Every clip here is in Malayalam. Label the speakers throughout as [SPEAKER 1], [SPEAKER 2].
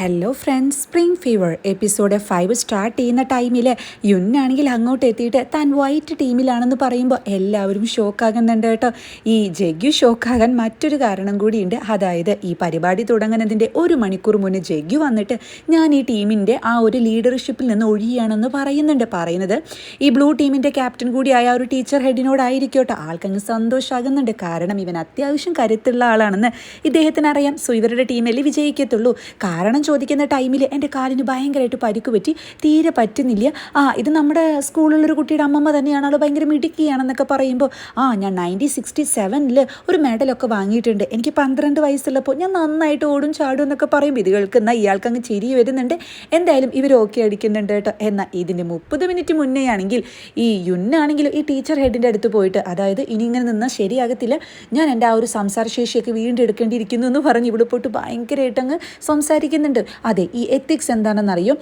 [SPEAKER 1] Hello friends spring fever episode five start ചെയ്യുന്ന ടൈമിൽ യുന്നാണെങ്കിൽ അങ്ങോട്ട് എത്തിയിട്ട് താൻ വൈറ്റ് ടീമിലാണെന്ന് പറയുമ്പോൾ എല്ലാവരും ഷോക്കാകുന്നുണ്ട് കേട്ടോ. ഈ ജഗ്യു ഷോക്കാകാൻ മറ്റൊരു കാരണം കൂടിയുണ്ട്. അതായത് ഈ പരിപാടി തുടങ്ങുന്നതിന്റെ ഒരു മണിക്കൂർ മുന്നേ ജഗ്യു വന്നിട്ട് ഞാൻ ഈ ടീമിന്റെ ആ ഒരു ലീഡർഷിപ്പിൽ നിന്ന് ഒഴിയുകയാണെന്ന് പറയുന്നുണ്ട്. പറയുന്നത് ഈ ബ്ലൂ ടീമിന്റെ ക്യാപ്റ്റൻ കൂടിയായ ഒരു ടീച്ചർ ഹെഡിനോടായിരിക്കും കേട്ടോ. ആൾക്കങ്ങ് സന്തോഷമാകുന്നുണ്ട് കാരണം ഇവൻ അത്യാവശ്യം കരുത്തുള്ള ആളാണെന്ന് ഇദ്ദേഹത്തിന് അറിയാം സോ ഇവരുടെ ടീമല്ലേ വിജയിക്കത്തുള്ളൂ. കാരണം ചോദിക്കുന്ന ടൈമിൽ എന്റെ കാലിന് ഭയങ്കരമായിട്ട് പരിക്ക് പറ്റി തീരെ പറ്റുന്നില്ല. ആ ഇത് നമ്മുടെ സ്കൂളിലൊരു കുട്ടിയുടെ അമ്മമ്മ തന്നെയാണ്. ആൾ ഭയങ്കര മിടുക്കിയാണെന്നൊക്കെ പറയുമ്പോൾ ആ ഞാൻ നയന്റീൻ സിക്സ്റ്റി സെവനിൽ ഒരു മെഡലൊക്കെ വാങ്ങിയിട്ടുണ്ട്. എനിക്ക് പന്ത്രണ്ട് വയസ്സുള്ളപ്പോൾ ഞാൻ നന്നായിട്ട് ഓടും ചാടും എന്നൊക്കെ പറയുമ്പോൾ ഇത് കേൾക്കുന്ന ഇയാൾക്ക് അങ്ങ് ചിരി വരുന്നുണ്ട്. എന്തായാലും ഇവർ ഓക്കെ അടിക്കുന്നുണ്ട് കേട്ടോ. എന്നാൽ ഇതിന്റെ മുപ്പത് മിനിറ്റ് മുന്നേ ആണെങ്കിൽ ഈ യുന്നാണെങ്കിലും ഈ ടീച്ചർ ഹെഡിന്റെ അടുത്ത് പോയിട്ട് അതായത് ഇനി ഇങ്ങനെ നിന്നാൽ ശരിയാകത്തില്ല. ഞാൻ എന്റെ ആ ഒരു സംസാരശേഷിയൊക്കെ വീണ്ടെടുക്കേണ്ടിയിരിക്കുന്നു എന്ന് പറഞ്ഞ് ഇവിടെ പോയിട്ട് ഭയങ്കരമായിട്ട് അങ്ങ് സംസാരിക്കുന്നുണ്ട്. അതെ ഈ എത്തിക്സ് എന്താണെന്നറിയോ?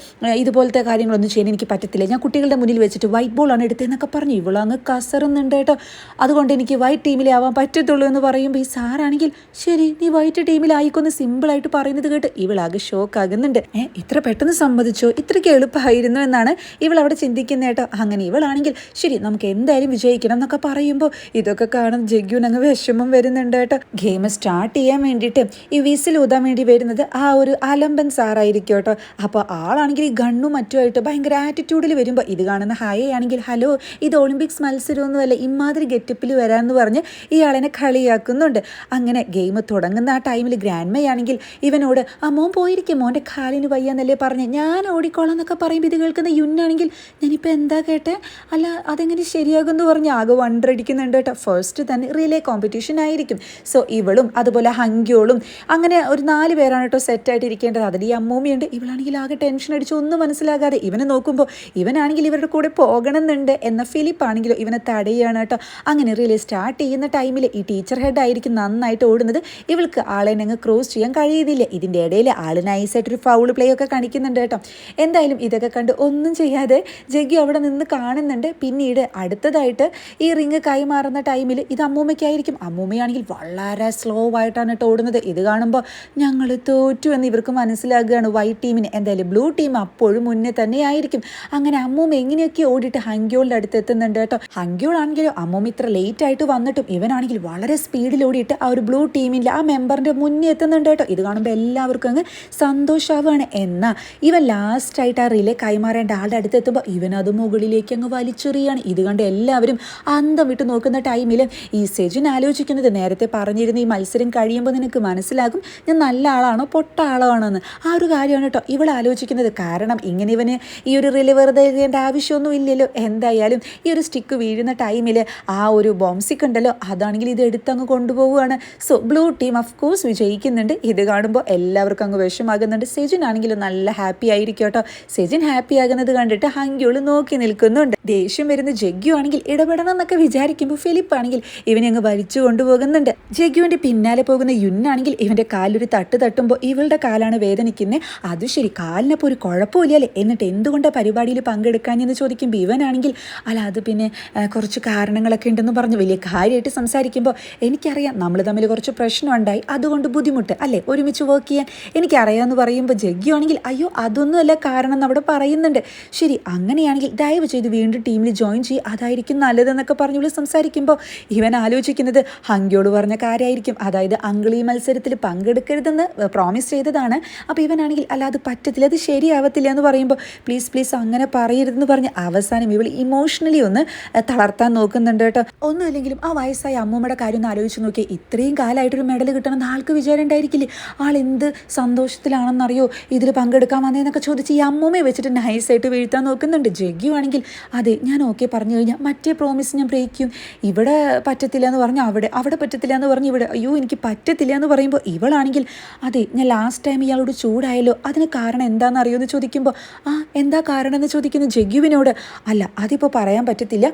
[SPEAKER 1] ഇതുപോലത്തെ കാര്യങ്ങളൊന്നും ചെയ്യാൻ എനിക്ക് പറ്റത്തില്ല. ഞാൻ കുട്ടികളുടെ മുന്നിൽ വെച്ചിട്ട് വൈറ്റ് ബോൾ ആണ് എടുത്തതെന്നൊക്കെ പറഞ്ഞു. ഇവളങ്ങ് കസറുന്നുണ്ട് കേട്ടോ. അതുകൊണ്ട് എനിക്ക് വൈറ്റ് ടീമിലേ ആവാൻ പറ്റത്തുള്ളൂ എന്ന് പറയുമ്പോൾ ഈ സാറാണെങ്കിൽ ശരി നീ വൈറ്റ് ടീമിലായിക്കൊന്ന് സിമ്പിളായിട്ട് പറയുന്നത് കേട്ട് ഇവളാകെ ഷോക്ക് ആകുന്നുണ്ട്. ഏ ഇത്ര പെട്ടെന്ന് സമ്മതിച്ചോ? ഇത്രയ്ക്ക് എളുപ്പമായിരുന്നു എന്നാണ് ഇവൾ അവിടെ ചിന്തിക്കുന്ന കേട്ടോ. അങ്ങനെ ഇവളാണെങ്കിൽ ശരി നമുക്ക് എന്തായാലും വിജയിക്കണം എന്നൊക്കെ പറയുമ്പോൾ ഇതൊക്കെ കാണും. ജഗ്യുനങ്ങ് വിഷമം വരുന്നുണ്ട് കേട്ടോ. ഗെയിം സ്റ്റാർട്ട് ചെയ്യാൻ വേണ്ടിയിട്ട് ഈ വിസിൽ ഊതാൻ വേണ്ടി വരുന്നത് ആ ഒരു അലമ്പൻ സാറായിരിക്കും കേട്ടോ. അപ്പോൾ ആളാണെങ്കിൽ ഈ ഗണ്ണും മറ്റുമായിട്ട് ഭയങ്കര ആറ്റിറ്റ്യൂഡിൽ വരുമ്പോൾ ഇത് കാണുന്ന ഹായ ആണെങ്കിൽ ഹലോ ഇത് ഒളിമ്പിക്സ് മത്സരമൊന്നുമല്ല ഇമാതിരി ഗെറ്റപ്പിൽ വരാമെന്ന് പറഞ്ഞ് ഇയാളെന്നെ കളിയാക്കുന്നുണ്ട്. അങ്ങനെ ഗെയിം തുടങ്ങുന്ന ആ ടൈമിൽ ഗ്രാൻഡ് മേ ആണെങ്കിൽ ഇവനോട് ആ മോൻ പോയിരിക്കും മോന്റെ കാലിന് വയ്യാന്നല്ലേ പറഞ്ഞ്. ഞാൻ ഓടിക്കോളാം എന്നൊക്കെ പറയുമ്പോൾ ഇത് കേൾക്കുന്ന യുന്നാണെങ്കിൽ ഞാനിപ്പോൾ എന്താ കേട്ടെ? അല്ല അതെങ്ങനെ ശരിയാകുമെന്ന് പറഞ്ഞ് ആകെ വണ്ടടിക്കുന്നുണ്ട് കേട്ടോ. ഫസ്റ്റ് തന്നെ റിലേ കോമ്പറ്റീഷൻ ആയിരിക്കും. സോ ഇവളും അതുപോലെ ഹങ്കിയോളും അങ്ങനെ ഒരു നാല് പേരാണ് കേട്ടോ സെറ്റായിട്ട് ഇരിക്കേണ്ടത്. അതിൽ ഈ അമ്മൂമ്മയുണ്ട്. ഇവളാണെങ്കിൽ ആകെ ടെൻഷൻ അടിച്ച് ഒന്നും മനസ്സിലാകാതെ ഇവനെ നോക്കുമ്പോൾ ഇവനാണെങ്കിൽ ഇവരുടെ കൂടെ പോകണമെന്നുണ്ട് എന്ന ഫിലിപ്പ് ആണെങ്കിലും ഇവനെ തടയുകയാണ് കേട്ടോ. അങ്ങനെ റിയലി സ്റ്റാർട്ട് ചെയ്യുന്ന ടൈമിൽ ഈ ടീച്ചർ ഹെഡ് ആയിരിക്കും നന്നായിട്ട് ഓടുന്നത്. ഇവൾക്ക് ആളെ അങ്ങ് ക്രോസ് ചെയ്യാൻ കഴിയുന്നില്ല. ഇതിന്റെ ഇടയിൽ ആൾ നൈസായിട്ടൊരു ഫൗൾ പ്ലേ ഒക്കെ കാണിക്കുന്നുണ്ട് കേട്ടോ. എന്തായാലും ഇതൊക്കെ കണ്ട് ഒന്നും ചെയ്യാതെ ജഗ്ഗി അവിടെ നിന്ന് കാണുന്നുണ്ട്. പിന്നീട് അടുത്തതായിട്ട് ഈ റിങ് കൈമാറുന്ന ടൈമിൽ ഇത് അമ്മൂമ്മയ്ക്കായിരിക്കും. അമ്മൂമ്മയാണെങ്കിൽ വളരെ സ്ലോ ആയിട്ടാണ് കേട്ടോ ഓടുന്നത്. ഇത് കാണുമ്പോൾ ഞങ്ങൾ തോറ്റു എന്ന് ഇവർക്ക് മനസ്സിലാകുകയാണ് വൈറ്റ് ടീമിന്. എന്തായാലും ബ്ലൂ ടീം അപ്പോഴും മുന്നേ തന്നെ ആയിരിക്കും അങ്ങനെ അമ്മൂമ്മ എങ്ങനെയൊക്കെ ഓടിയിട്ട് ഹങ്ക്യോളിന്റെ അടുത്ത് എത്തുന്നുണ്ട് കേട്ടോ. ഹങ്ക്യോൾ ആണെങ്കിലും അമ്മൂമ്മ ഇത്ര ലേറ്റ് ആയിട്ട് വന്നിട്ടും ഇവനാണെങ്കിൽ വളരെ സ്പീഡിൽ ഓടിയിട്ട് ആ ഒരു ബ്ലൂ ടീമിന്റെ ആ മെമ്പറിന്റെ മുന്നേ എത്തുന്നുണ്ട് കേട്ടോ. ഇത് കാണുമ്പോൾ എല്ലാവർക്കും അങ്ങ് സന്തോഷമാവാണ് എന്നാൽ ഇവൻ ലാസ്റ്റായിട്ട് ആ റിലേ കൈമാറേണ്ട ആളുടെ അടുത്ത് എത്തുമ്പോൾ ഇവനത് മുകളിലേക്ക് അങ്ങ് വലിച്ചെറിയാണ്. ഇത് കണ്ട് എല്ലാവരും അന്തം വിട്ട് നോക്കുന്ന ടൈമിൽ ഈ സെജിൻ ആലോചിക്കുന്നത് നേരത്തെ പറഞ്ഞിരുന്ന ഈ മത്സരം കഴിയുമ്പോൾ നിനക്ക് മനസ്സിലാകും ഞാൻ നല്ല ആളാണോ പൊട്ട ആളാണോ എന്ന് ആ ഒരു കാര്യമാണ് കേട്ടോ. ഇവൾ ആലോചിക്കുന്നത് കാരണം ഇങ്ങനെ ഇവന് ഈ ഒരു റിലി വെറുതെ എഴുതേണ്ട ആവശ്യമൊന്നും ഇല്ലല്ലോ. എന്തായാലും ഈ ഒരു സ്റ്റിക്ക് വീഴുന്ന ടൈമിൽ ആ ഒരു ബോംസിക്ക് ഉണ്ടല്ലോ. അതാണെങ്കിൽ ഇത് എടുത്തങ്ങ് കൊണ്ടുപോവുകയാണ്. So blue team of course വിജയിക്കുന്നുണ്ട്. ഇത് കാണുമ്പോൾ എല്ലാവർക്കും അങ്ങ് വിഷമാകുന്നുണ്ട് സെജിൻ ആണെങ്കിലും നല്ല ഹാപ്പി ആയിരിക്കും കേട്ടോ. സെജിൻ ഹാപ്പി ആകുന്നത് കണ്ടിട്ട് ഹങ്കിയോൾ നോക്കി നിൽക്കുന്നുണ്ട്. ദേഷ്യം വരുന്ന ജഗ്യു ആണെങ്കിൽ ഇടപെടണം എന്നൊക്കെ വിചാരിക്കുമ്പോൾ ഫിലിപ്പ് ആണെങ്കിൽ ഇവനെ അങ്ങ് വലിച്ചു കൊണ്ടുപോകുന്നുണ്ട്. ജഗ്യുവിന്റെ പിന്നാലെ പോകുന്ന യുന്നാണെങ്കിൽ ഇവന്റെ കാലൊരു തട്ട് തട്ടുമ്പോൾ ഇവളുടെ കാലാണ് വേദനിക്കുന്നത് അത് ശരി കാലിനപ്പോൾ ഒരു കുഴപ്പമില്ലല്ലേ? എന്നിട്ട് എന്തുകൊണ്ട് പരിപാടിയിൽ പങ്കെടുക്കാഞ്ഞെന്ന് ചോദിക്കും ഇവനാണെങ്കിൽ അല്ല അത് പിന്നെ കുറച്ച് കാരണങ്ങളൊക്കെ ഉണ്ടെന്ന് പറഞ്ഞു. വലിയ കാര്യമായിട്ട് സംസാരിക്കുമ്പോൾ എനിക്കറിയാം നമ്മൾ തമ്മിൽ കുറച്ച് പ്രശ്നമുണ്ടായി. അതുകൊണ്ട് ബുദ്ധിമുട്ട്. അല്ലേ? ഒരുമിച്ച് വർക്ക് ചെയ്യാൻ എനിക്കറിയാമെന്ന് പറയുമ്പോൾ ജഗ്ഗിയാണെങ്കിൽ അയ്യോ അതൊന്നുമല്ല കാരണം നമ്മുടെ പറയുന്നുണ്ട്. ശരി അങ്ങനെയാണെങ്കിൽ ദയവ് ചെയ്ത് വീണ്ടും ടീമിൽ ജോയിൻ ചെയ്യും. അതായിരിക്കും നല്ലതെന്നൊക്കെ പറഞ്ഞുള്ള സംസാരിക്കുമ്പോൾ ഇവൻ ആലോചിക്കുന്നത് ഹങ്കിയോട് പറഞ്ഞ കാര്യമായിരിക്കും അതായത് അങ്കിൾ ഈ മത്സരത്തിൽ പങ്കെടുക്കരുതെന്ന് പ്രോമിസ് ചെയ്തതാണ്. അപ്പോൾ ഇവനാണെങ്കിൽ അല്ല അത് പറ്റത്തില്ല അത് ശരിയാവത്തില്ല എന്ന് പറയുമ്പോൾ പ്ലീസ് പ്ലീസ് അങ്ങനെ പറയരുതെന്ന് പറഞ്ഞ് അവസാനം ഇവൾ ഇമോഷണലി ഒന്ന് തളർത്താൻ നോക്കുന്നുണ്ട് കേട്ടോ. ഒന്നുമില്ലെങ്കിലും ആ വയസ്സായ അമ്മൂമ്മയുടെ കാര്യം ഒന്ന് ആലോചിച്ച് നോക്കിയാൽ ഇത്രയും കാലമായിട്ടൊരു മെഡൽ കിട്ടണമെന്ന് ആൾക്ക് വിചാരം ഉണ്ടായിരിക്കില്ലേ ആൾ എന്ത് സന്തോഷത്തിലാണെന്നറിയോ? ഇതിൽ പങ്കെടുക്കാൻ വന്നതെന്നൊക്കെ ചോദിച്ച് ഈ അമ്മൂമ്മയെ വെച്ചിട്ട് നൈസായിട്ട് വീഴ്ത്താൻ നോക്കുന്നുണ്ട്. ജഗ്യു ആണെങ്കിൽ അതെ ഞാൻ ഓക്കെ പറഞ്ഞു കഴിഞ്ഞാൽ മറ്റേ പ്രോമിസ് ഞാൻ ബ്രേക്ക് ചെയ്യും. ഇവിടെ പറ്റത്തില്ല എന്ന് പറഞ്ഞു അവിടെ അവിടെ പറ്റത്തില്ല എന്ന് പറഞ്ഞു ഇവിടെ അയ്യോ എനിക്ക് പറ്റത്തില്ല എന്ന് പറയുമ്പോൾ ഇവളാണെങ്കിൽ അതെ ഞാൻ ലാസ്റ്റ് ടൈം ഇയാളോട് ചൂടായല്ലോ? അതിന് കാരണം എന്താണെന്ന് അറിയുമെന്ന് ചോദിക്കുമ്പോൾ ആ എന്താ കാരണം എന്ന് ചോദിക്കുന്ന ജഗ്യുവിനോട്. അല്ല അതിപ്പോൾ പറയാൻ പറ്റത്തില്ല.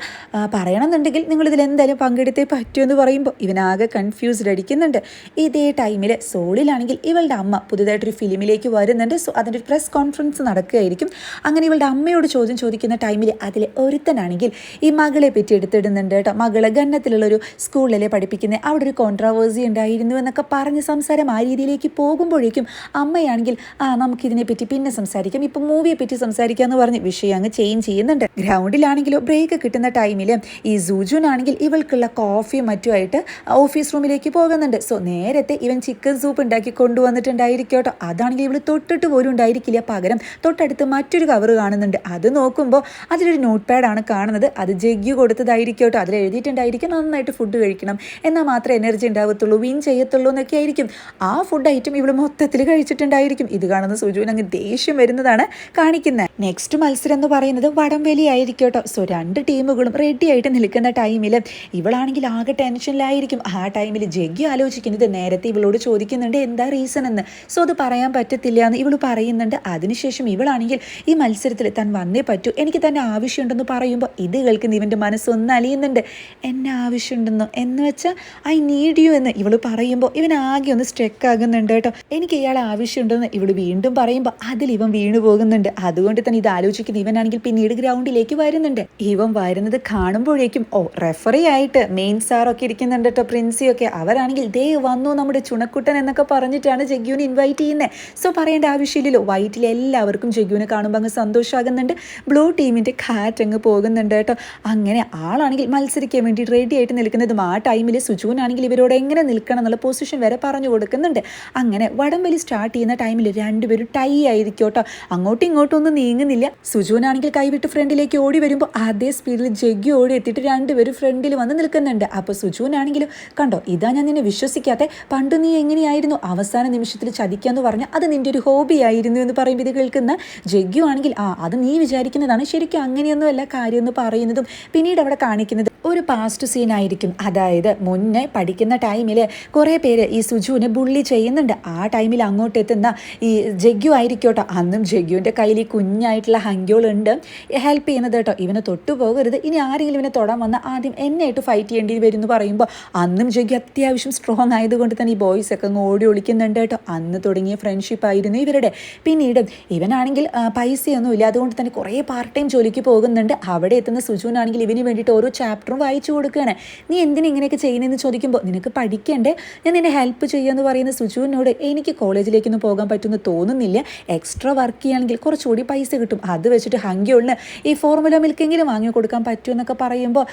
[SPEAKER 1] പറയണമെന്നുണ്ടെങ്കിൽ നിങ്ങളിതിൽ എന്തായാലും പങ്കെടുത്തേ പറ്റൂ എന്ന് പറയുമ്പോൾ ഇവനാകെ കൺഫ്യൂസ്ഡ് അടിക്കുന്നുണ്ട്. ഇതേ ടൈമിൽ സോളിലാണെങ്കിൽ ഇവളുടെ അമ്മ പുതുതായിട്ടൊരു ഫിലിമിലേക്ക് വരുന്നുണ്ട്. സോ അതിന്റെ ഒരു പ്രസ് കോൺഫറൻസ് നടക്കുകയായിരിക്കും. അങ്ങനെ ഇവളുടെ അമ്മയോട് ചോദ്യം ചോദിക്കുന്ന ടൈമിൽ അതിലെ ഒരുത്തനാണെങ്കിൽ ഈ മകളെ പറ്റി എടുത്തിടുന്നുണ്ട് കേട്ടോ. മകളെ ഗന്നത്തിലുള്ളൊരു സ്കൂളിലെ പഠിപ്പിക്കുന്നത് അവിടെ ഒരു കോൺട്രവേഴ്സി ഉണ്ടായിരുന്നു എന്നൊക്കെ പറഞ്ഞ് സംസാരം ആ രീതിയിലേക്ക് പോകുമ്പോഴേക്കും അമ്മയാണ് ആണെങ്കിൽ ആ നമുക്കിതിനെ പറ്റി പിന്നെ സംസാരിക്കാം. ഇപ്പം മൂവിയെ പറ്റി സംസാരിക്കാം എന്ന് പറഞ്ഞ് വിഷയം അങ്ങ് ചേഞ്ച് ചെയ്യുന്നുണ്ട്. ഗ്രൗണ്ടിലാണെങ്കിലോ ബ്രേക്ക് കിട്ടുന്ന ടൈമിൽ ഈ സുജുനാണെങ്കിൽ ഇവൾക്കുള്ള കോഫിയും മറ്റുമായിട്ട് ഓഫീസ് റൂമിലേക്ക് പോകുന്നുണ്ട്. സോ നേരത്തെ ഇവൻ ചിക്കൻ സൂപ്പ് ഉണ്ടാക്കി കൊണ്ടുവന്നിട്ടുണ്ടായിരിക്കും കേട്ടോ. അതാണെങ്കിൽ ഇവൾ തൊട്ടിട്ട് പോലും ഉണ്ടായിരിക്കില്ല. പകരം തൊട്ടടുത്ത് മറ്റൊരു കവർ കാണുന്നുണ്ട്. അത് നോക്കുമ്പോൾ അതിലൊരു നോട്ട് പാഡാണ് കാണുന്നത്. അത് ജഗ്ഗു കൊടുത്തതായിരിക്കും കേട്ടോ. അതിൽ എഴുതിയിട്ടുണ്ടായിരിക്കും. നന്നായിട്ട് ഫുഡ് കഴിക്കണം. എന്നാൽ മാത്രമേ എനർജി ഉണ്ടാവത്തുള്ളൂ വിൻ ചെയ്യത്തുള്ളൂ എന്നൊക്കെ ആയിരിക്കും. ആ ഫുഡ് ഐറ്റം ഇവൾ മൊത്തത്തിൽ കഴിച്ചിട്ടുണ്ടായിരിക്കും ഇത് കാണുന്ന സുജുവിന് അങ്ങ് ദേഷ്യം വരുന്നതാണ് കാണിക്കുന്നത്. നെക്സ്റ്റ് മത്സരം എന്ന് പറയുന്നത് വടംവലി ആയിരിക്കും കേട്ടോ. സോ രണ്ട് ടീമുകളും റെഡി ആയിട്ട് നിൽക്കുന്ന ടൈമിൽ ഇവളാണെങ്കിൽ ആകെ ടെൻഷനിലായിരിക്കും ആ ടൈമിൽ ജഗ്ഗി ആലോചിക്കുന്നത് നേരത്തെ ഇവളോട് ചോദിക്കുന്നുണ്ട് എന്താ റീസൺ എന്ന്? സോ അത് പറയാൻ പറ്റത്തില്ല എന്ന് ഇവൾ പറയുന്നുണ്ട്. അതിനുശേഷം ഇവളാണെങ്കിൽ ഈ മത്സരത്തിൽ താൻ വന്നേ പറ്റൂ. എനിക്ക് തന്നെ ആവശ്യമുണ്ടെന്ന് പറയുമ്പോൾ ഇത് കേൾക്കുന്ന ഇവന്റെ മനസ്സൊന്ന് അലിയുന്നുണ്ട്. എന്നെ ആവശ്യമുണ്ടെന്നോ? എന്ന് വെച്ചാൽ ഐ നീഡ് യു എന്ന് ഇവൾ പറയുമ്പോൾ ഇവൻ ആകെ ഒന്ന് സ്ട്രെക്ക് ആകുന്നുണ്ട് കേട്ടോ. എനിക്ക് ഇയാളെ ആവശ്യമുണ്ടെന്ന് ഇവിടെ വീണ്ടും പറയുമ്പോൾ അതിൽ ഇവൻ വീണു പോകുന്നുണ്ട്. അതുകൊണ്ട് തന്നെ ഇത് ആലോചിക്കുന്ന ഇവനാണെങ്കിൽ പിന്നീട് ഗ്രൗണ്ടിലേക്ക് വരുന്നുണ്ട്. ഇവൻ വരുന്നത് കാണുമ്പോഴേക്കും ഓ റെഫറി ആയിട്ട് മെയിൻ സാറൊക്കെ ഇരിക്കുന്നുണ്ട് കേട്ടോ പ്രിൻസിയൊക്കെ അവരാണെങ്കിൽ ദേ വന്നു നമ്മുടെ ചുണക്കുട്ടൻ എന്നൊക്കെ പറഞ്ഞിട്ടാണ് ജഗ്യുവിനെ ഇൻവൈറ്റ് ചെയ്യുന്നത് സോ പറയേണ്ട ആവശ്യമില്ലല്ലോ. വൈറ്റിൽ എല്ലാവർക്കും ജഗ്യുവിനെ കാണുമ്പോൾ അങ്ങ് സന്തോഷമാകുന്നുണ്ട് ബ്ലൂ ടീമിന്റെ കാറ്റ് അങ്ങ് പോകുന്നുണ്ട് കേട്ടോ അങ്ങനെ ആളാണെങ്കിൽ മത്സരിക്കാൻ വേണ്ടി റെഡി ആയിട്ട് നിൽക്കുന്നതും ആ ടൈമിൽ സുജുവിനാണെങ്കിൽ ഇവരോട് എങ്ങനെ നിൽക്കണം എന്നുള്ള പൊസിഷൻ വരെ പറഞ്ഞു കൊടുക്കുന്നുണ്ട്. അങ്ങനെ വടംവലി സ്റ്റാർട്ട് ചെയ്യുന്ന ടൈമിൽ രണ്ടുപേരും ടൈ ആയിരിക്കും കേട്ടോ. അങ്ങോട്ടും ഇങ്ങോട്ടും ഒന്നും നീങ്ങുന്നില്ല. സുജുവിനാണെങ്കിൽ കൈവിട്ട് ഫ്രണ്ടിലേക്ക് ഓടി വരുമ്പോൾ അതേ സ്പീഡിൽ ജഗ്ഗി ഓടി എത്തിയിട്ട് രണ്ടുപേരും ഫ്രണ്ടിൽ വന്ന് നിൽക്കുന്നുണ്ട്. അപ്പോൾ സുജുവിനാണെങ്കിലും കണ്ടോ ഇതാ ഞാൻ നിന്നെ വിശ്വസിക്കാത്ത. പണ്ട് നീ എങ്ങനെയായിരുന്നു അവസാന നിമിഷത്തിൽ ചതിക്കാന്ന് പറഞ്ഞാൽ അത് നിന്റെ ഒരു ഹോബി ആയിരുന്നു എന്ന് പറയുമ്പോൾ ഇത് കേൾക്കുന്ന ജഗ്ഗു ആണെങ്കിൽ ആ അത് നീ വിചാരിക്കുന്നതാണ്. ശരിക്കും അങ്ങനെയൊന്നുമല്ല കാര്യം എന്ന് പറയുന്നതും പിന്നീട് അവിടെ കാണിക്കുന്നത് ഒരു പാസ്റ്റ് സീൻ ആയിരിക്കും. അതായത് മുന്നേ പഠിക്കുന്ന ടൈമിൽ കുറേ പേര് ഈ സുജുവിനെ ബുള്ളി ചെയ്യുന്നുണ്ട്. ആ ടൈമിൽ അങ്ങോട്ട് എത്തുന്ന ഈ ജഗ്ഗു ആയിരിക്കോട്ടോ. അന്നും ജഗ്ഗുവിന്റെ കയ്യിൽ ഈ കുഞ്ഞായിട്ടുള്ള ഹങ്കിയോളുണ്ട് ഹെൽപ്പ് ചെയ്യുന്നത് കേട്ടോ. ഇവനെ തൊട്ടു പോകരുത്. ഇനി ആരെങ്കിലും ഇവനെ തൊടാൻ വന്നാൽ ആദ്യം എന്നെയായിട്ട് ഫൈറ്റ് ചെയ്യേണ്ടി വരും എന്ന് പറയുമ്പോൾ അന്നും ജഗ്ഗു അത്യാവശ്യം സ്ട്രോങ് ആയതുകൊണ്ട് തന്നെ ഈ ബോയ്സ് ഒക്കെ അങ്ങ് ഓടി ഒളിക്കുന്നുണ്ട് കേട്ടോ. അന്ന് തുടങ്ങിയ ഫ്രണ്ട്ഷിപ്പ് ആയിരുന്നു ഇവരുടെ. പിന്നീട് ഇവനാണെങ്കിൽ പൈസയൊന്നും ഇല്ല അതുകൊണ്ട് തന്നെ കുറേ പാർട്ട് ടൈം ജോലിക്ക് പോകുന്നുണ്ട്. അവിടെ എത്തുന്ന സുജുവിനാണെങ്കിൽ ഇവന് വേണ്ടിയിട്ട് ഓരോ ചാപ്റ്ററും വായിച്ചു കൊടുക്കുകയാണ്. നീ എന്തിനാ ഇങ്ങനെയൊക്കെ ചെയ്യുന്നതെന്ന് ചോദിക്കുമ്പോൾ നിനക്ക് പഠിക്കണ്ടേ? ഞാൻ നിന്നെ ഹെൽപ്പ് ചെയ്യുമെന്ന് പറയുന്ന സുജുവിനോട് എനിക്ക് കോളേജിലേക്കൊന്നും പോകാൻ പറ്റുമെന്ന് തോന്നുന്നില്ല. എക്സ്ട്രാ വർക്ക് ചെയ്യുകയാണെങ്കിൽ കുറച്ചുകൂടി പൈസ കിട്ടും. അത് വെച്ചിട്ട് ഹങ്കിയുള്ള ഈ ഫോർമുല മിൽക്കെങ്കിലും വാങ്ങി കൊടുക്കാൻ പറ്റുമെന്നൊക്കെ പറയുമ്പോൾ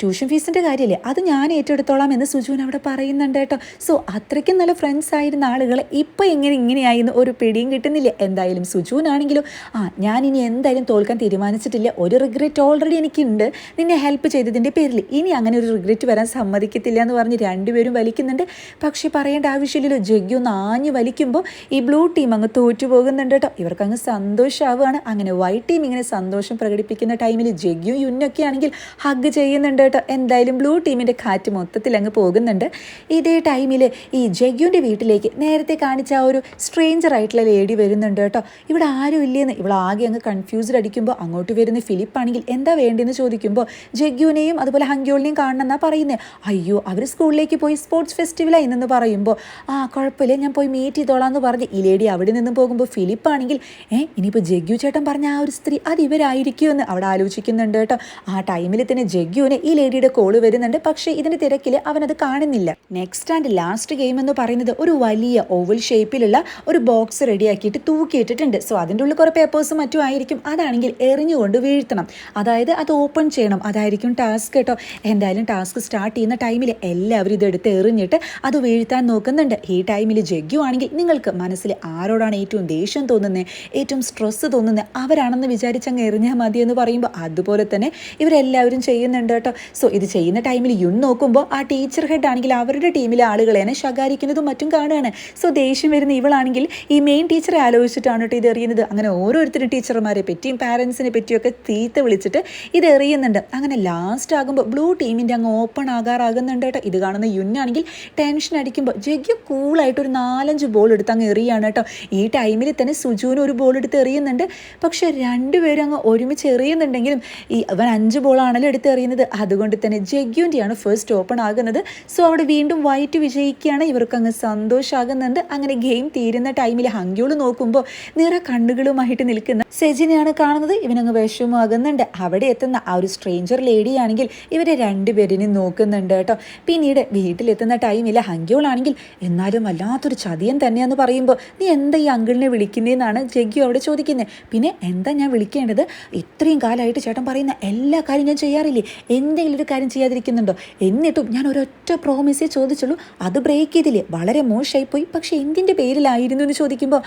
[SPEAKER 1] ട്യൂഷൻ ഫീസിന്റെ കാര്യമല്ലേ? അത് ഞാൻ ഏറ്റെടുത്തോളാം എന്ന് സുജുവിൻ അവിടെ പറയുന്നുണ്ട് കേട്ടോ. സോ അത്രയ്ക്കും നല്ല ഫ്രണ്ട്സ് ആയിരുന്ന ആളുകൾ ഇപ്പോൾ എങ്ങനെ ഇങ്ങനെയായി എന്ന് ഒരു പിടിയും കിട്ടുന്നില്ല. എന്തായാലും സുജുവിനാണെങ്കിലും ആ ഞാൻ ഇനി എന്തായാലും തോൽക്കാൻ തീരുമാനിച്ചിട്ടില്ല. ഒരു റിഗ്രറ്റ് ഓൾറെഡി എനിക്കുണ്ട്. നിന്നെ ഹെൽപ്പ് ചെയ്തതിന്റെ പേരിൽ ഇനി അങ്ങനെ ഒരു റിഗ്രറ്റ് വരാൻ സമ്മതിക്കത്തില്ല എന്ന് പറഞ്ഞ് രണ്ടുപേരും വലിക്കുന്നുണ്ട്. പക്ഷേ പറയേണ്ട ആവശ്യമില്ലല്ലോ. ജഗ്ഗി ഒന്ന് ആഞ്ഞ് വലിക്കുമ്പോൾ ബ്ലൂ ടീം അങ്ങ് തോറ്റു പോകുന്നുണ്ട് കേട്ടോ. ഇവർക്ക് അങ്ങ് സന്തോഷമാവുകയാണ് അങ്ങനെ വൈറ്റ് ടീം ഇങ്ങനെ സന്തോഷം പ്രകടിപ്പിക്കുന്ന ടൈമിൽ ജഗ്യു യുന്നൊക്കെ ആണെങ്കിൽ ഹഗ് ചെയ്യുന്നുണ്ട് കേട്ടോ. എന്തായാലും ബ്ലൂ ടീമിന്റെ കാറ്റ് മൊത്തത്തിൽ അങ്ങ് പോകുന്നുണ്ട്. ഇതേ ടൈമിൽ ഈ ജഗ്ഗുവിന്റെ വീട്ടിലേക്ക് നേരത്തെ കാണിച്ച ആ ഒരു സ്ട്രേഞ്ചർ ആയിട്ടുള്ള ലേഡി വരുന്നുണ്ട് കേട്ടോ. ഇവിടെ ആരും ഇല്ലേന്ന്. ഇവിടെ ആകെ അങ്ങ് കൺഫ്യൂസ്ഡ് അടിക്കുമ്പോൾ അങ്ങോട്ട് വരുന്ന ഫിലിപ്പ് ആണെങ്കിൽ എന്താ വേണ്ടതെന്ന് ചോദിക്കുമ്പോൾ ജഗ്ഗുവിനെയും അതുപോലെ ഹങ്കിയോളിനെയും കാണണമെന്നാണ് പറയുന്നത് അയ്യോ അവർ സ്കൂളിലേക്ക് പോയി സ്പോർട്സ് ഫെസ്റ്റിവലായി എന്നു പറയുമ്പോൾ ആ കുഴപ്പമില്ല. ഞാൻ പോയി മീറ്റ് ചെയ്തോളാം എന്ന് പറഞ്ഞ് ഈ ലേഡി അവിടെ നിന്ന് പോകുമ്പോൾ ഫിലിപ്പ് ആണെങ്കിൽ ഏ ഇനിയിപ്പോൾ ജഗ്യു ചേട്ടൻ പറഞ്ഞ ആ ഒരു സ്ത്രീ അത് ഇവരായിരിക്കുമെന്ന് അവിടെ ആലോചിക്കുന്നുണ്ട് കേട്ടോ. ആ ടൈമിൽ തന്നെ ജഗ്യുവിന് ഈ ലേഡിയുടെ കോൾ വരുന്നുണ്ട്. പക്ഷേ ഇതിന്റെ തിരക്കിൽ അവനത് കാണുന്നില്ല. നെക്സ്റ്റ് ആൻഡ് ലാസ്റ്റ് ഗെയിം എന്ന് പറയുന്നത് ഒരു വലിയ ഓവൽ ഷേപ്പിലുള്ള ഒരു ബോക്സ് റെഡിയാക്കിയിട്ട് തൂക്കിയിട്ടിട്ടുണ്ട്. സോ അതിന്റെ ഉള്ളിൽ കുറേ പേപ്പേഴ്സും മറ്റും ആയിരിക്കും. അതാണെങ്കിൽ എറിഞ്ഞുകൊണ്ട് വീഴ്ത്തണം. അതായത് അത് ഓപ്പൺ ചെയ്യണം. അതായിരിക്കും ടാസ്ക് കേട്ടോ. എന്തായാലും ടാസ്ക് സ്റ്റാർട്ട് ചെയ്യുന്ന ടൈമിൽ എല്ലാവരും ഇതെടുത്ത് എറിഞ്ഞിട്ട് അത് വീഴ്ത്താൻ നോക്കുന്നുണ്ട്. ഈ ടൈമിൽ ജഗ്യു ആണെങ്കിൽ നിങ്ങൾക്ക് മനസ്സിൽ ആരോടാണ് ഏറ്റവും ദേഷ്യം തോന്നുന്നത് ഏറ്റവും സ്ട്രെസ്സ് തോന്നുന്നത് അവരാണെന്ന് വിചാരിച്ചങ്ങ് എറിഞ്ഞാൽ മതി എന്ന് പറയുമ്പോൾ അതുപോലെ തന്നെ ഇവരെല്ലാവരും ചെയ്യുന്നുണ്ട് കേട്ടോ. സോ ഇത് ചെയ്യുന്ന ടൈമിൽ യുൺ നോക്കുമ്പോൾ ആ ടീച്ചർ ഹെഡ് ആണെങ്കിൽ അവരുടെ ടീമിലെ ആളുകളെന്നെ ശകാരിക്കുന്നതും മറ്റും കാണുകയാണ്. സോ ദേഷ്യം വരുന്ന ഇവളാണെങ്കിൽ ഈ മെയിൻ ടീച്ചറെ ആലോചിച്ചിട്ടാണ് കേട്ടോ ഇത് എറിയുന്നത്. അങ്ങനെ ഓരോരുത്തരും ടീച്ചർമാരെ പറ്റിയും പാരൻസിനെ പറ്റിയൊക്കെ തീത്ത വിളിച്ചിട്ട് ഇത് എറിയുന്നുണ്ട്. അങ്ങനെ ലാസ്റ്റ് ആകുമ്പോൾ ബ്ലൂ ടീമിന്റെ അങ്ങ് ഓപ്പൺ ആകാറാകുന്നുണ്ട് കേട്ടോ. ഇത് കാണുന്ന യുന്നാണെങ്കിൽ ടെൻഷൻ അടിക്കുമ്പോൾ ജഗ്ഗു കൂളായിട്ട് ഒരു നാലഞ്ച് ബോൾ എടുത്ത് അങ്ങ് എറിയാണ് കേട്ടോ. ഈ ടൈമിൽ തന്നെ സുജുവിന് ഒരു ബോൾ എടുത്ത് എറിയുന്നുണ്ട്. പക്ഷെ രണ്ടുപേരും അങ്ങ് ഒരുമിച്ച് എറിയുന്നുണ്ടെങ്കിലും ഈ അവൻ അഞ്ച് ബോളാണല്ലോ എടുത്ത് എറിയുന്നത്. അതുകൊണ്ട് തന്നെ ജഗ്യുവിന്റെയാണ് ഫസ്റ്റ് ഓപ്പൺ ആകുന്നത്. സോ അവിടെ വീണ്ടും വൈറ്റ് വിജയിക്കുകയാണ്. ഇവർക്ക് അങ്ങ് സന്തോഷമാകുന്നുണ്ട് അങ്ങനെ ഗെയിം തീരുന്ന ടൈമിൽ ഹങ്കിയോൾ നോക്കുമ്പോൾ നിറ കണ്ണുകളുമായിട്ട് നിൽക്കുന്ന സെജിനെയാണ് കാണുന്നത്. ഇവനങ്ങ് വിഷമമാകുന്നുണ്ട്. അവിടെ എത്തുന്ന ആ ഒരു സ്ട്രേഞ്ചർ ലേഡിയാണെങ്കിൽ ഇവരെ രണ്ടുപേരിനും നോക്കുന്നുണ്ട് കേട്ടോ. പിന്നീട് വീട്ടിലെത്തുന്ന ടൈമിൽ ഹങ്കിയോളാണെങ്കിൽ എന്നാലും വല്ലാത്തൊരു ചതിയൻ തന്നെയെന്ന് പറയുമ്പോൾ പറയുമ്പോൾ നീ എന്താ ഈ അങ്കിളിനെ വിളിക്കുന്നതെന്നാണ് ജഗ്ഗു അവിടെ ചോദിക്കുന്നത് പിന്നെ എന്താ ഞാൻ വിളിക്കേണ്ടത്? ഇത്രയും കാലമായിട്ട് ചേട്ടൻ പറയുന്ന എല്ലാ കാര്യം ഞാൻ ചെയ്യാറില്ലേ? എന്തെങ്കിലും ഒരു കാര്യം ചെയ്യാതിരിക്കുന്നുണ്ടോ? എന്നിട്ടും ഞാൻ ഒരൊറ്റ പ്രോമിസേ ചോദിച്ചുള്ളൂ. അത് ബ്രേക്ക് ചെയ്തില്ലേ? വളരെ മോശമായി പോയി പക്ഷേ എന്തിന്റെ പേരിലായിരുന്നു എന്ന് ചോദിക്കുമ്പോൾ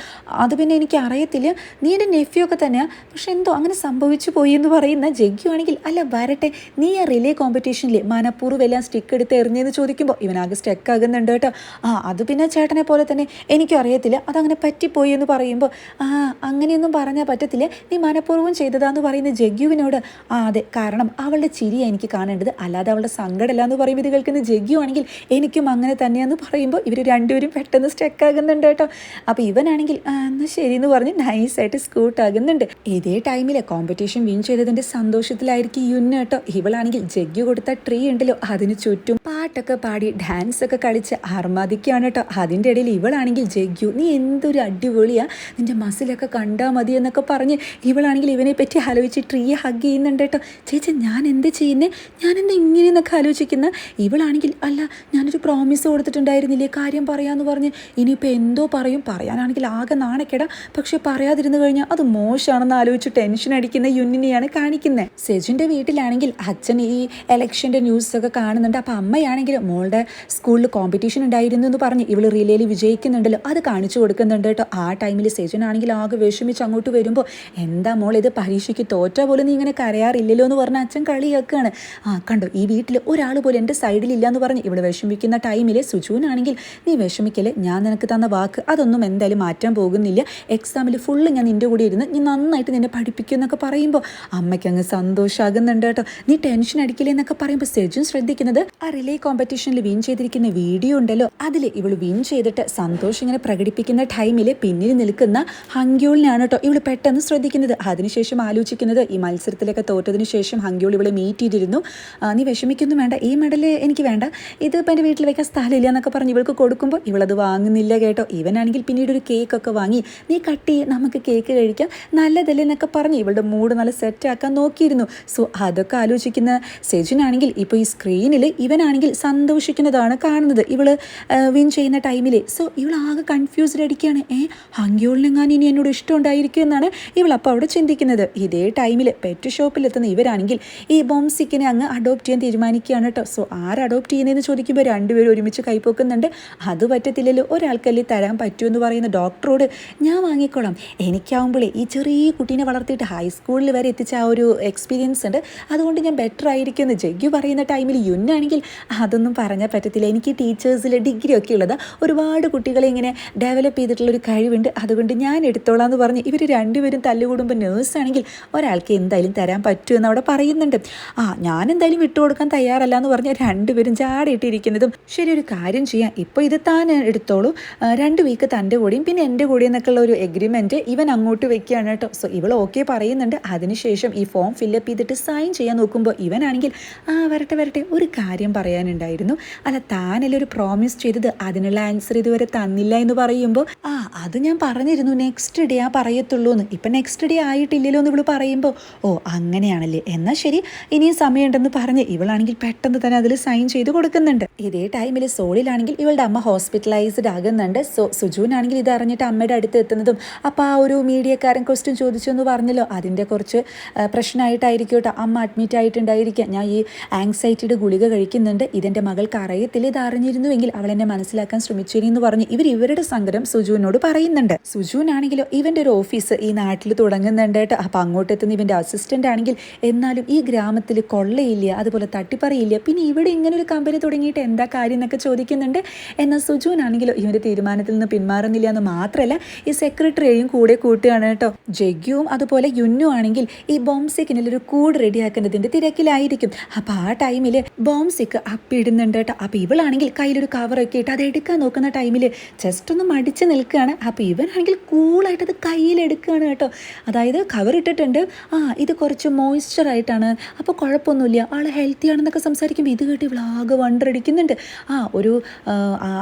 [SPEAKER 1] അത് പിന്നെ എനിക്ക് അറിയത്തില്ല. നീ എന്റെ നെഫ്യൂ ഒക്കെ തന്നെയാണ് പക്ഷെ എന്തോ അങ്ങനെ സംഭവിച്ചു പോയി എന്ന് പറയുന്ന ജഗ്ഗു ആണെങ്കിൽ അല്ല വരട്ടെ. നീ ആ റിലേ കോമ്പറ്റീഷനിൽ മനഃപൂർവം എല്ലാം സ്റ്റിക്ക് എടുത്ത് എറിഞ്ഞെന്ന് ചോദിക്കുമ്പോൾ ഇവനാകെ സ്റ്റക്ക് ആകുന്നുണ്ട് കേട്ടോ. ആ അത് പിന്നെ ചേട്ടനെ പോലെ തന്നെ എനിക്കും അറിയത്തില്ല. അതങ്ങനെ പറ്റിപ്പോയി എന്ന് പറയുമ്പോൾ ആ അങ്ങനെയൊന്നും പറഞ്ഞാൽ പറ്റത്തില്ല. നീ മനഃപൂർവം ചെയ്തതാന്ന് പറയുന്ന ജഗ്യുവിനോട് ആ അതെ കാരണം അവളുടെ ചിരിയ എനിക്ക് കാണേണ്ടത്. അല്ലാതെ അവളുടെ സങ്കടമല്ല എന്ന് പറയുമ്പോൾ ഇത് കേൾക്കുന്ന ജഗ്യു ആണെങ്കിൽ എനിക്കും അങ്ങനെ തന്നെയാന്ന് പറയുമ്പോൾ ഇവർ രണ്ടുപേരും പെട്ടെന്ന് സ്റ്റക്ക് ആകുന്നുണ്ട് കേട്ടോ. അപ്പോൾ ഇവനാണെങ്കിൽ എന്നാൽ ശരി എന്ന് പറഞ്ഞ് നൈസായിട്ട് സ്കൂട്ട് ആകുന്നുണ്ട്. ഇതേ ടൈമിൽ കോമ്പറ്റീഷൻ വിൻ ചെയ്തതിന്റെ സന്തോഷത്തിലായിരിക്കും യുന്ന കേട്ടോ. ഇവളാണെങ്കിൽ ജഗ്യു കൊടുത്ത ട്രീ ഉണ്ടല്ലോ അതിന് ചുറ്റും പാട്ടൊക്കെ പാടി ഡാൻസ് ഒക്കെ കളിച്ച് അർമാദിക്കുകയാണ് കേട്ടോ. അതിന്റെ ഇടയിൽ ഇവളാണെങ്കിൽ ജഗ്യു നീ എന്തൊരു അടിപൊളിയാണ് നിന്റെ മസിലൊക്കെ കണ്ടാൽ മതി എന്നൊക്കെ പറഞ്ഞ് ഇവളാണെങ്കിൽ ഇവനെ പറ്റി ആലോചിച്ച് ട്രീയെ ഹഗ് ചെയ്യുന്നുണ്ട് കേട്ടോ. ചേച്ചി ഞാൻ എന്ത് ചെയ്യുന്നേ? ഞാൻ എന്താ ഇങ്ങനെയെന്നൊക്കെ ആലോചിക്കുന്ന? ഇവളാണെങ്കിൽ അല്ല ഞാനൊരു പ്രോമിസ് കൊടുത്തിട്ടുണ്ടായിരുന്നില്ലേ? കാര്യം പറയാമെന്ന് പറഞ്ഞ് ഇനിയിപ്പോൾ എന്തോ പറയും. പറയാനാണെങ്കിൽ ആകെ നാണക്കേട. പക്ഷെ പറയാതിരുന്നു കഴിഞ്ഞാൽ അത് മോശമാണെന്ന് ആലോചിച്ച് ടെൻഷൻ അടിക്കുന്ന യുന്നിനെയാണ് കാണിക്കുന്നത് സെജുന്റെ വീട്ടിലാണെങ്കിൽ അച്ഛൻ ഈ എലക്ഷന്റെ ന്യൂസൊക്കെ കാണുന്നുണ്ട്. അപ്പോൾ അമ്മയാണെങ്കിൽ മോളുടെ സ്കൂളിൽ കോമ്പറ്റീഷൻ ഉണ്ടായിരുന്നു എന്ന് പറഞ്ഞ് ഇവൾ റിലേയിൽ വിജയിക്കുന്നുണ്ടല്ലോ. അത് കാണിച്ചു കൊടുക്കുന്നുണ്ട് കേട്ടോ. ആ ടൈമിൽ സെജനാണെങ്കിൽ ആകെ വിഷമിച്ച് അങ്ങോട്ട് വരുമ്പോൾ എന്താ മോൾ ഇത് പരീക്ഷയ്ക്ക് തോറ്റ പോലും നീ ഇങ്ങനെ കരയാറില്ലല്ലോ? എന്ന് പറഞ്ഞ അച്ഛൻ കളിയാക്കുകയാണ്. ആ കണ്ടോ ഈ വീട്ടിൽ ഒരാൾ പോലും എന്റെ സൈഡിലില്ല എന്ന് പറഞ്ഞ് ഇവിടെ വിഷമിക്കുന്ന ടൈമിൽ സുജുവിനാണെങ്കിൽ നീ വിഷമിക്കൽ ഞാൻ നിനക്ക് തന്ന വാക്ക് അതൊന്നും എന്തായാലും മാറ്റാൻ പോകുന്നില്ല. എക്സാമിൽ ഫുള്ള് ഞാൻ നിന്റെ കൂടെ ഇരുന്ന് നീ നന്നായിട്ട് നിന്നെ പഠിപ്പിക്കും എന്നൊക്കെ പറയുമ്പോൾ അമ്മയ്ക്ക് അങ്ങ് സന്തോഷമാകുന്നുണ്ട് കേട്ടോ. നീ ടെൻഷൻ അടിക്കില്ലേ എന്നൊക്കെ പറയുമ്പോൾ സെജുൻ ശ്രദ്ധിക്കുന്നത് ആ റിലേ കോമ്പറ്റീഷനിൽ വിൻ ചെയ്തിരിക്കുന്ന വീഡിയോ ഉണ്ടല്ലോ അതിൽ ഇവൾ വിൻ ചെയ്തിട്ട് സന്തോഷം ഇങ്ങനെ പ്രകടിപ്പിക്കുന്ന ടൈമിൽ പിന്നിൽ നിൽക്കുന്ന ഹങ്ക്യൂളിനാണ് കേട്ടോ ഇവൾ പെട്ടെന്ന് ശ്രദ്ധിക്കുന്നത്. അതിനുശേഷം ആലോചിക്കുന്നത്. ഈ മത്സരത്തിലൊക്കെ തോറ്റതിന് ശേഷം ഹങ്ക്യൂൾ ഇവളെ മീറ്റ് ചെയ്തിരുന്നു. നീ വിഷമിക്കൊന്നും വേണ്ട. ഈ മെഡൽ എനിക്ക് വേണ്ട. ഇത് ഇപ്പം എന്റെ വീട്ടിൽ വെക്കാൻ സ്ഥലമില്ല എന്നൊക്കെ പറഞ്ഞ് ഇവൾക്ക് കൊടുക്കുമ്പോൾ ഇവളത് വാങ്ങുന്നില്ല കേട്ടോ. ഇവനാണെങ്കിൽ പിന്നീട് ഒരു കേക്കൊക്കെ വാങ്ങി നീ കട്ട് ചെയ്യ് നമുക്ക് കേക്ക് കഴിക്കാം. നല്ലതല്ലേ എന്നൊക്കെ പറഞ്ഞ് ഇവളുടെ മൂഡ് നല്ല സെറ്റാക്കാൻ നോക്കിയിരുന്നു. സോ അതൊക്കെ ആലോചിക്കുന്ന സെജിനാണെങ്കിൽ ഇപ്പോൾ ഈ സ്ക്രീനിൽ ഇവനാണെങ്കിൽ സന്തോഷിക്കുന്നതാണ് കാണുന്നത്. ഇവൾ വിൻ ചെയ്യുന്ന ടൈമിൽ സോ ഇവൾ ആകെ കൺഫ്യൂസ്ഡ് അടിക്കുകയാണ് ഏ ഹങ്കിയോളിനെങ്ങാനും ഇനി എന്നോട് ഇഷ്ടം ഉണ്ടായിരിക്കും എന്നാണ് ഇവൾ അപ്പോൾ അവിടെ ചിന്തിക്കുന്നത്. ഇതേ ടൈമിൽ പെറ്റ് ഷോപ്പിൽ എത്തുന്ന ഇവരാണെങ്കിൽ ഈ ബോംസിക്കിനെ അങ്ങ് അഡോപ്റ്റ് ചെയ്യാൻ തീരുമാനിക്കുകയാണ് കേട്ടോ. സോ ആര് അഡോപ്റ്റ് ചെയ്യുന്നതെന്ന് ചോദിക്കുമ്പോൾ രണ്ടുപേരും ഒരുമിച്ച് കൈപ്പോക്കുന്നുണ്ട് അത് പറ്റത്തില്ലല്ലോ. ഒരാൾക്കല്ലേ തരാൻ പറ്റുമെന്ന് പറയുന്ന ഡോക്ടറോട് ഞാൻ വാങ്ങിക്കോളാം. എനിക്കാവുമ്പോഴേ ഈ ചെറിയ കുട്ടീനെ വളർത്തിയിട്ട് ഹൈസ്കൂളിൽ വരെ എത്തിച്ച ആ ഒരു എക്സ്പീരിയൻസ് ഉണ്ട്. അതുകൊണ്ട് ഞാൻ ബെറ്റർ ആയിരിക്കും എന്ന് ജഗ്ഗു പറയുന്ന ടൈമിൽ യുന്നാണെങ്കിൽ അതൊന്നും പറഞ്ഞാൽ പറ്റത്തില്ല. എനിക്ക് ടീച്ചേഴ്സിൽ ഡിഗ്രി ഒക്കെ ഉള്ളത് ഒരുപാട് കുട്ടികളെ ഇങ്ങനെ ചെയ്തിട്ടുള്ള ഒരു കഴിവുണ്ട്. അതുകൊണ്ട് ഞാൻ എടുത്തോളാം എന്ന് പറഞ്ഞ് ഇവർ രണ്ടുപേരും തല്ലുകൂടുമ്പോൾ നേഴ്സാണെങ്കിൽ ഒരാൾക്ക് എന്തായാലും തരാൻ പറ്റുമെന്ന് അവിടെ പറയുന്നുണ്ട്. ആ ഞാൻ എന്തായാലും വിട്ടുകൊടുക്കാൻ തയ്യാറല്ല എന്ന് പറഞ്ഞ് രണ്ടുപേരും ചാടിയിട്ടിരിക്കുന്നതും ശരി ഒരു കാര്യം ചെയ്യാം. ഇപ്പോൾ ഇത് താൻ എടുത്തോളൂ. രണ്ട് വീക്ക് തന്റെ കൂടെയും പിന്നെ എന്റെ കൂടെയും എന്നൊക്കെയുള്ള ഒരു എഗ്രിമെന്റ് ഇവൻ അങ്ങോട്ട് വെക്കുകയാണ് കേട്ടോ. സോ ഇവൾ ഓക്കെ പറയുന്നുണ്ട്. അതിനുശേഷം ഈ ഫോം ഫില്ലപ്പ് ചെയ്തിട്ട് സൈൻ ചെയ്യാൻ നോക്കുമ്പോൾ ഇവനാണെങ്കിൽ ആ വരട്ടെ വരട്ടെ ഒരു കാര്യം പറയാനുണ്ടായിരുന്നു. അല്ല താനല്ലേ ഒരു പ്രോമിസ് ചെയ്തത്? അതിനുള്ള ആൻസർ ഇതുവരെ തന്നില്ല എന്ന് പറയുമ്പോൾ ആ അത് ഞാൻ പറഞ്ഞിരുന്നു. നെക്സ്റ്റ് ഡേ ആ പറയത്തുള്ളൂ എന്ന് ഇപ്പം നെക്സ്റ്റ് ഡേ ആയിട്ടില്ലല്ലോ എന്ന് ഇവൾ പറയുമ്പോൾ ഓ അങ്ങനെയാണല്ലേ. എന്നാൽ ശരി. ഇനിയും സമയമുണ്ടെന്ന് പറഞ്ഞ് ഇവളാണെങ്കിൽ പെട്ടെന്ന് തന്നെ അതിൽ സൈൻ ചെയ്ത് കൊടുക്കുന്നുണ്ട്. ഇതേ ടൈമിൽ സോളിലാണെങ്കിൽ ഇവളുടെ അമ്മ ഹോസ്പിറ്റലൈസ്ഡ് ആകുന്നുണ്ട്. സോ സുജുവിനാണെങ്കിൽ ഇത് അറിഞ്ഞിട്ട് അമ്മയുടെ അടുത്ത് എത്തുന്നതും അപ്പോൾ ആ ഒരു മീഡിയക്കാരൻ ക്വസ്റ്റ്യൻ ചോദിച്ചു എന്ന് പറഞ്ഞല്ലോ. അതിന്റെ കുറച്ച് പ്രശ്നമായിട്ടായിരിക്കും കേട്ടോ അമ്മ അഡ്മിറ്റ് ആയിട്ടുണ്ടായിരിക്കുക ഞാൻ ഈ ആങ്സൈറ്റിയുടെ ഗുളിക കഴിക്കുന്നുണ്ട്. ഇതെന്റെ മകൾക്ക് അറിയത്തില്ല. ഇത് അറിഞ്ഞിരുന്നുവെങ്കിൽ അവൾ എന്നെ മനസ്സിലാക്കാൻ ശ്രമിച്ചു എന്ന് പറഞ്ഞ് ഇവർ ഇവരുടെ സങ്കടം സുജുവിനോട് പറയുന്നുണ്ട്. സുജുവിനാണെങ്കിലോ ഇവന്റെ ഒരു ഓഫീസ് ഈ നാട്ടിൽ തുടങ്ങുന്നുണ്ട് കേട്ടോ. അപ്പോൾ അങ്ങോട്ട് എത്തുന്ന ഇവന്റെ അസിസ്റ്റന്റ് ആണെങ്കിൽ എന്നാലും ഈ ഗ്രാമത്തിൽ കൊള്ളയില്ല അതുപോലെ തട്ടിപ്പറിയില്ല. പിന്നെ ഇവിടെ ഇങ്ങനെ ഒരു കമ്പനി തുടങ്ങിയിട്ട് എന്താ കാര്യം എന്നൊക്കെ ചോദിക്കുന്നുണ്ട്. എന്നാൽ സുജുവിനാണെങ്കിലോ ഇവന്റെ തീരുമാനത്തിൽ നിന്ന് പിന്മാറുന്നില്ല എന്ന് മാത്രമല്ല ഈ സെക്രട്ടറിയെയും കൂടെ കൂട്ടുകയാണ് കേട്ടോ. ജഗ്യുവും അതുപോലെ യുന്നു ആണെങ്കിൽ ഈ ബോംസിക്കിനിൽ ഒരു കൂട് റെഡിയാക്കുന്നതിന്റെ തിരക്കിലായിരിക്കും. അപ്പോൾ ആ ടൈമിൽ ബോംസിക്ക് അപ്പിടുന്നുണ്ട് കേട്ടോ. അപ്പോൾ ഇവളാണെങ്കിൽ കയ്യിലൊരു കവറൊക്കെ ഇട്ട് അത് എടുക്കാൻ നോക്കുന്ന ടൈമിൽ ജസ്റ്റ് ഒന്ന് മടിച്ച് നിൽക്കുകയാണ്. അപ്പോൾ ഇവനാണെങ്കിൽ കൂളായിട്ട് അത് കയ്യിലെടുക്കുകയാണ് കേട്ടോ. അതായത് കവർ ഇട്ടിട്ടുണ്ട്. ആ ഇത് കുറച്ച് മോയ്സ്ചർ ആയിട്ടാണ്. അപ്പോൾ കുഴപ്പമൊന്നുമില്ല. ആൾ ഹെൽത്തി ആണെന്നൊക്കെ സംസാരിക്കുമ്പോൾ ഇത് കേട്ട് ഇവളാകെ വണ്ടടിക്കുന്നുണ്ട് ആ ഒരു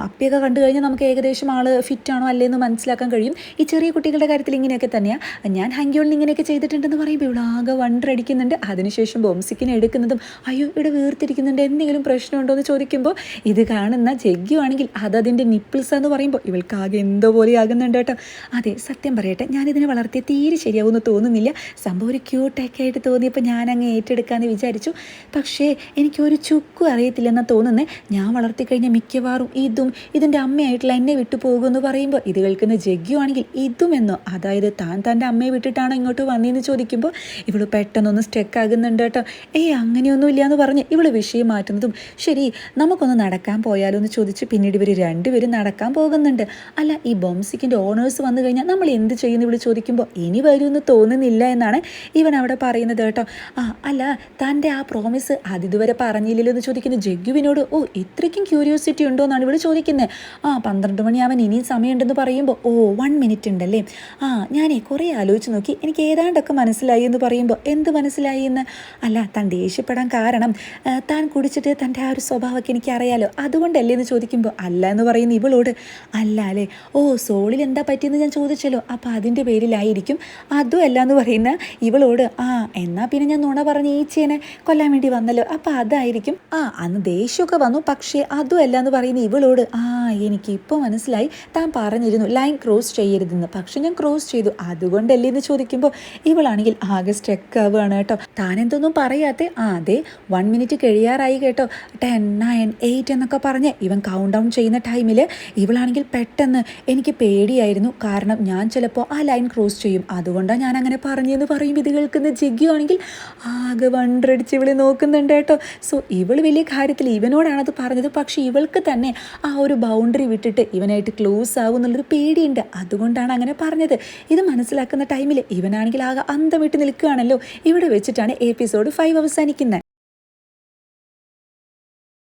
[SPEAKER 1] അപ്പിയൊക്കെ കണ്ടു കഴിഞ്ഞാൽ നമുക്ക് ഏകദേശം ആൾ ഫിറ്റാണോ ആണോ അല്ലേ എന്ന് മനസ്സിലാക്കാൻ കഴിയും. ഈ ചെറിയ കുട്ടികളുടെ കാര്യത്തിൽ ഇങ്ങനെയൊക്കെ തന്നെയാണ് ഞാൻ ഹങ്കിയോളിൽ ഇങ്ങനെയൊക്കെ ചെയ്തിട്ടുണ്ടെന്ന് പറയുമ്പോൾ ഇവളാകെ വണ്ടടിക്കുന്നുണ്ട് അതിനുശേഷം ബോംസിക്കിനെ എടുക്കുന്നതും അയ്യോ ഇവിടെ വീർത്തിരിക്കുന്നുണ്ട് എന്തെങ്കിലും പ്രശ്നമുണ്ടോ? എന്ന് ചോദിക്കുമ്പോൾ ഇത് കാണുന്ന ജഗ്യു ആണെങ്കിൽ അത് അതിന്റെ നിപ്പിൾസ് എന്ന് പറയുമ്പോൾ ഇവൾക്ക് ആകെ എന്തോ പോലെ ആകുന്നുണ്ട് കേട്ടോ. അതെ സത്യം പറയട്ടെ ഞാനിതിനെ വളർത്തിയ തീരെ ശരിയാവുമെന്ന് തോന്നുന്നില്ല. സംഭവം ഒരു ക്യൂട്ടൊക്കെ ആയിട്ട് തോന്നിയപ്പോൾ ഞാൻ അങ്ങ് ഏറ്റെടുക്കാമെന്ന് വിചാരിച്ചു. പക്ഷേ എനിക്കൊരു ചുക്കും അറിയത്തില്ലെന്ന് തോന്നുന്നത് ഞാൻ വളർത്തിക്കഴിഞ്ഞാൽ മിക്കവാറും ഇതും ഇതിന്റെ അമ്മയായിട്ടുള്ള എന്നെ വിട്ടു പോകുമെന്ന് പറയുമ്പോൾ ഇത് കേൾക്കുന്ന ജഗ്ഗു ആണെങ്കിൽ ഇതുമെന്നോ അതായത് താൻ തന്റെ അമ്മയെ വിട്ടിട്ടാണോ ഇങ്ങോട്ട് വന്നതെന്ന് ചോദിക്കുമ്പോൾ ഇവൾ പെട്ടെന്നൊന്ന് സ്റ്റെക്ക് ആകുന്നുണ്ട് കേട്ടോ. ഏയ് അങ്ങനെയൊന്നുമില്ല എന്ന് പറഞ്ഞ് ഇവൾ വിഷയം മാറ്റുന്നതും ശരി നമുക്കൊന്ന് നടക്കാൻ പോയാലോ എന്ന് ചോദിച്ച് പിന്നീട് ഇവർ രണ്ടുപേരും നടക്കാൻ പോകുന്നുണ്ട്. അല്ല ഈ ബോംസിക്കിന്റെ ഓണേഴ്സ് വന്നു കഴിഞ്ഞാൽ നമ്മൾ എന്ത് ചെയ്യുന്നു ഇവിടെ ചോദിക്കുമ്പോൾ ഇനി വരുമെന്ന് തോന്നുന്നില്ല എന്നാണ് ഇവൻ അവിടെ പറയുന്നത് കേട്ടോ. ആ അല്ല തന്റെ ആ പ്രോമിസ് അതിതുവരെ പറഞ്ഞില്ലല്ലോ എന്ന് ചോദിക്കുന്ന ജഗ്ഗുവിനോട് ഓ ഇത്രയ്ക്കും ക്യൂരിയോസിറ്റി ഉണ്ടോ എന്നാണ് ഇവിടെ ചോദിക്കുന്നത്. ആ പന്ത്രണ്ട് അവൻ ഇനിയും സമയമുണ്ടെന്ന് പറയുമ്പോൾ ഓ വൺ മിനിറ്റ് ഉണ്ടല്ലേ? ആ ഞാനേ കുറേ ആലോചിച്ച് നോക്കി. എനിക്ക് ഏതാണ്ടൊക്കെ മനസ്സിലായി എന്ന് പറയുമ്പോൾ എന്ത് മനസ്സിലായി എന്ന്? അല്ല താൻ ദേഷ്യപ്പെടാൻ കാരണം താൻ കുടിച്ചിട്ട് തന്റെ ആ ഒരു സ്വഭാവമൊക്കെ എനിക്ക് അറിയാലോ അതുകൊണ്ടല്ലേ എന്ന് ചോദിക്കുമ്പോൾ അല്ല എന്ന് പറയുന്ന ഇവളോട് അല്ല അല്ലേ ഓ സോളിൽ എന്താ പറ്റിയെന്ന് ഞാൻ ചോദിച്ചല്ലോ. അപ്പോൾ അതിന്റെ പേരിലായിരിക്കും അതും അല്ല എന്ന് പറയുന്ന ഇവളോട് ആ എന്നാൽ പിന്നെ ഞാൻ നുണ പറഞ്ഞ ഈച്ചേനെ കൊല്ലാൻ വേണ്ടി വന്നല്ലോ. അപ്പോൾ അതായിരിക്കും ആ അന്ന് ദേഷ്യമൊക്കെ വന്നു പക്ഷേ അതും അല്ല എന്ന് പറയുന്ന ഇവളോട് ആ എനിക്ക് ഇപ്പോൾ മനസ്സിലായി താൻ പറഞ്ഞിരുന്നു ലൈൻ ക്രോസ് ചെയ്യരുതെന്ന്. പക്ഷെ ഞാൻ ക്രോസ് ചെയ്തു അതുകൊണ്ടല്ലേ? എന്ന് ചോദിക്കുമ്പോൾ ഇവളാണെങ്കിൽ ആകെ സ്റ്റെക്ക് ആവുകയാണ് കേട്ടോ. താൻ എന്തൊന്നും പറയാത്തെ? ആ അതെ വൺ മിനിറ്റ് കഴിയാറായി കേട്ടോ. ടെൻ നയൻ എയ്റ്റ് എന്നൊക്കെ പറഞ്ഞ് ഇവൻ കൗണ്ട് ഡൗൺ ചെയ്യുന്ന ടൈമിൽ ഇവളാണെങ്കിൽ പെട്ടെന്ന് എനിക്ക് പേടിയായിരുന്നു. കാരണം ഞാൻ ചിലപ്പോൾ ആ ലൈൻ ക്രോസ് ചെയ്യും. അതുകൊണ്ടാണ് ഞാൻ അങ്ങനെ പറഞ്ഞതെന്ന് പറയും. ഇത് കേൾക്കുന്ന ജിഗ്ഗു ആണെങ്കിൽ ആകെ വണ്ടടിച്ച് ഇവളെ നോക്കുന്നുണ്ട് കേട്ടോ. സോ ഇവൾ വലിയ കാര്യത്തിൽ ഇവനോടാണത് പറഞ്ഞത്. പക്ഷേ ഇവൾക്ക് തന്നെ ആ ഒരു ബൗണ്ടറി വിട്ടിട്ട് ഇവനായിട്ട് ക്ലോസ് ആവും എന്നുള്ളൊരു പേടിയുണ്ട്. അതുകൊണ്ടാണ് അങ്ങനെ പറഞ്ഞത്. ഇത് മനസ്സിലാക്കുന്ന ടൈമിൽ ഇവനാണെങ്കിൽ ആകെ അന്തം വിട്ട് നിൽക്കുകയാണല്ലോ. ഇവിടെ വെച്ചിട്ടാണ് എപ്പിസോഡ് ഫൈവ് അവസാനിക്കുന്നത്